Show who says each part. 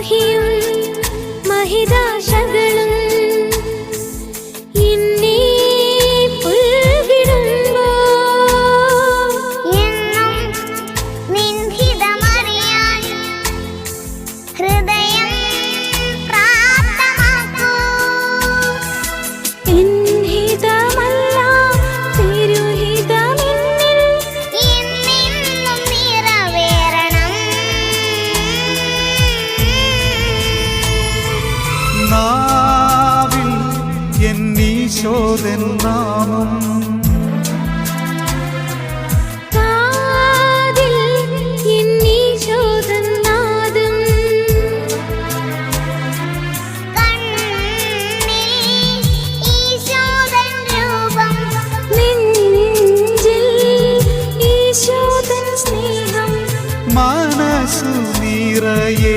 Speaker 1: മഹിയും മഹിതാശകളും
Speaker 2: ഈശോദൻ നാമം മനസ്സു നിറയെ